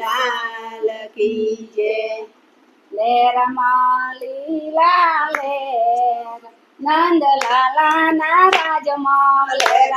લાલ કી જય લે લીલા લેર નંદ લાલા ના રાજમાં લેર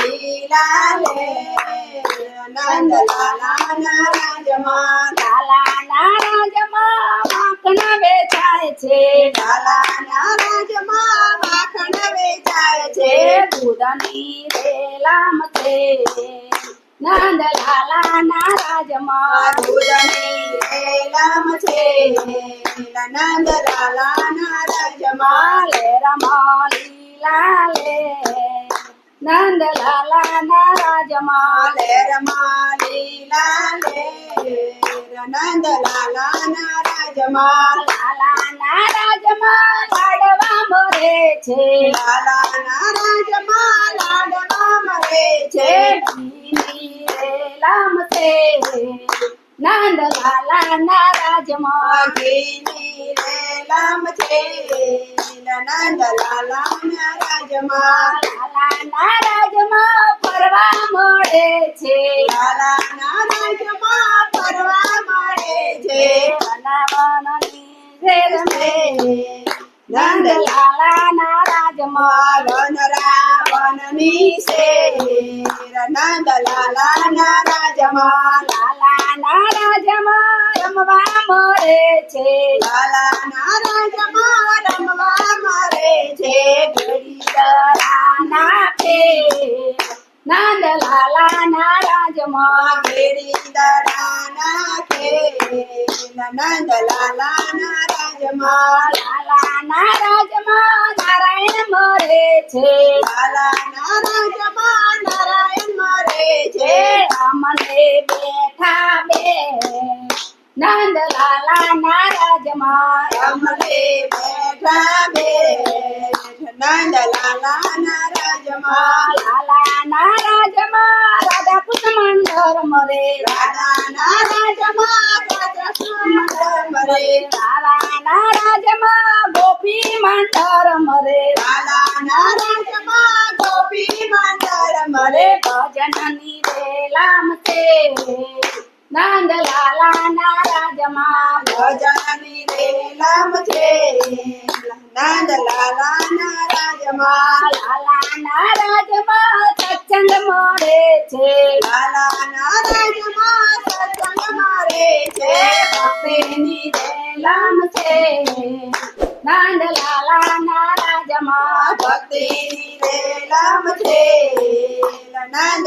લીલા લેર નંદ લાલાના રાજમાં લાલા ના રાજમાં માખણ વેચાય છે લાલાના રાજમાં માખણ વેચાય છે છે દૂધની રેલામ છે નંદ લાલા ના રાજમાં દૂધની છે નંદ રાજમાં લીલા લેર નંદ લાલા ના રાજમાં લેર લીલા લેર નંદ રાજમાં લાલા ના રાજમાં છે લાલાના રાજમાં લાડવા મરે છે રેલામ છે નંદ લાલા ના રાજમાં ઘીની રેલમ છે નંદ લાલાના રાજમાં લાલા ના રાજમાં ફરવા મળે છે. લાલાના રાજમાં ફરવા મળે છે. વનવનની રેલ છે નંદ લાલા ના રાજમાં વન રાવણની શેર નંદ લાલા ના રાજમાં રમવા મળે છે રમવા લાલા ના રાજમાં લાલા ના રાજમાં નારાયણ મરે છે લાલાના રાજમાં નારાયણ મરે છે અમને બેઠા બે નંદ લાલા ના રાજમાં રમલે બેઠા બેઠ નંદ લાલાના રાજમાં લાલા ના રાજમાં રાધા કૃષ્ણ મરે રાધાના રાજમાં રાધા સુંદર મરે લાલા ના રાજમાં ગોપી મંડળ મરે લાલાના રાજમાં ગોપી મંડળ મરે મરે ભજનની વેલામ છે નંદ લાલા ના રાજમાં ભજનની રેલમ છે નંદ લાલાના રાજમાં લાલા ના રાજમાં સત્સંગ મળે છે લાલાના રાજમાં સત્સંગ મારે. છે ભક્તિની વેલામ છે. નંદ લાલા ના રાજમાં ભક્તિની રેલમ છે નંદ